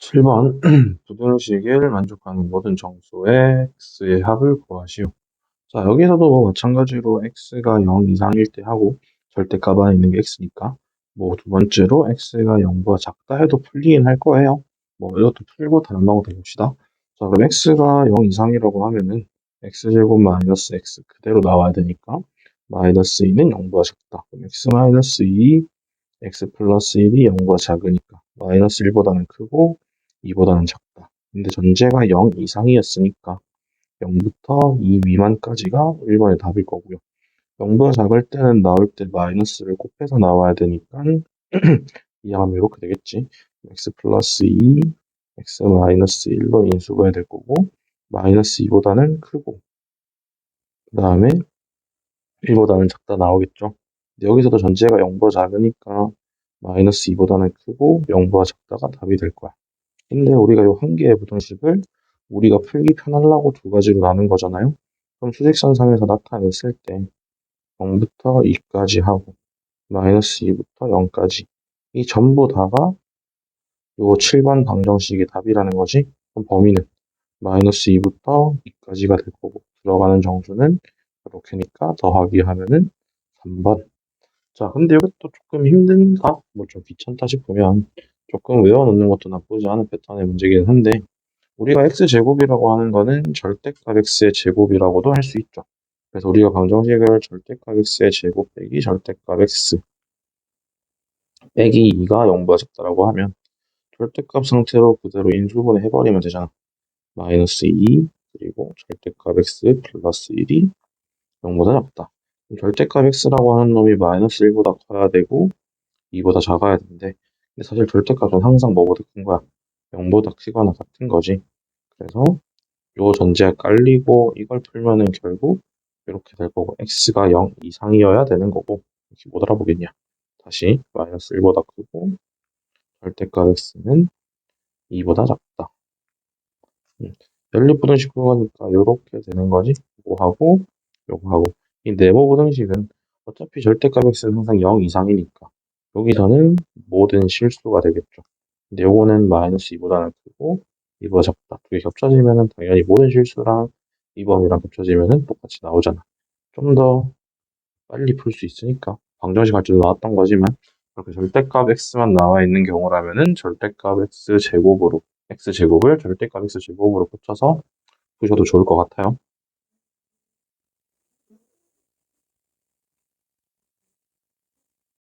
7번 부등식을 만족하는 모든 정수의 x의 합을 구하시오. 자, 여기서도 뭐 마찬가지로 x가 0 이상일 때 하고 절대값 안에 있는 게 x니까 뭐 두 번째로 x가 0보다 작다 해도 풀리긴 할 거예요. 뭐 이것도 풀고 다른 방법도 봅시다. 자, 그럼 x가 0 이상이라고 하면은 x제곱 마이너스 x 그대로 나와야 되니까 마이너스 2는 0보다 작다. 그럼 x 마이너스 2 x 플러스 1이 0보다 작으니까 마이너스 1보다는 크고 2보다는 작다. 근데 전제가 0 이상이었으니까 0부터 2 미만까지가 1번의 답일 거고요. 0보다 작을 때는 나올 때 마이너스를 곱해서 나와야 되니까 이해하면 이렇게 되겠지. x 플러스 2, x 마이너스 1로 인수가 될 거고 마이너스 2보다는 크고 그 다음에 1보다는 작다 나오겠죠. 근데 여기서도 전제가 0보다 작으니까 마이너스 2보다는 크고 0보다 작다가 답이 될 거야. 근데 우리가 이 한 개의 부등식을 우리가 풀기 편하려고 두 가지로 나눈 거잖아요. 그럼 수직선상에서 나타냈을 때 0부터 2까지 하고 마이너스 2부터 0까지 이 전부 다가 요 7번 방정식의 답이라는 거지. 그럼 범위는 마이너스 2부터 2까지가 될 거고 들어가는 정수는 이렇게니까 더하기 하면은 3번. 자, 근데 이것도 조금 힘든가? 뭐좀 귀찮다 싶으면 조금 외워놓는 것도 나쁘지 않은 패턴의 문제긴 한데 우리가 x제곱이라고 하는 거는 절대값 x의 제곱이라고도 할 수 있죠. 그래서 우리가 방정식을 절대값 x의 제곱 빼기 절대값 x 빼기 2가 0보다 작다라고 하면 절대값 상태로 그대로 인수분해 해버리면 되잖아. 마이너스 2 그리고 절대값 x 플러스 1이 0보다 작다. 절대값 x라고 하는 놈이 마이너스 1보다 커야 되고 2보다 작아야 되는데 근데 사실 절대값은 항상 뭐보다 큰 거야. 0보다 크거나 같은 거지. 그래서 요 전제가 깔리고 이걸 풀면은 결국 이렇게 될 거고 x가 0 이상이어야 되는 거고 이렇게 못 알아보겠냐. 다시 마이너스 1보다 크고 절대값 x는 2보다 작다. 음, 연립 부등식 구하니까 이렇게 되는 거지. 요거 하고 요거 하고 이 네모 부등식은 어차피 절대값 x는 항상 0 이상이니까 여기서는 모든 실수가 되겠죠. 근데 요거는 마이너스 2보다는 크고 2보다 작다. 두 개 겹쳐지면은 당연히 모든 실수랑 이 범위랑 겹쳐지면은 똑같이 나오잖아. 좀 더 빨리 풀 수 있으니까 방정식 할 때도 나왔던 거지만 그렇게 절대값 x만 나와 있는 경우라면은 절대값 x 제곱으로 x 제곱을 절대값 x 제곱으로 고쳐서 푸셔도 좋을 것 같아요.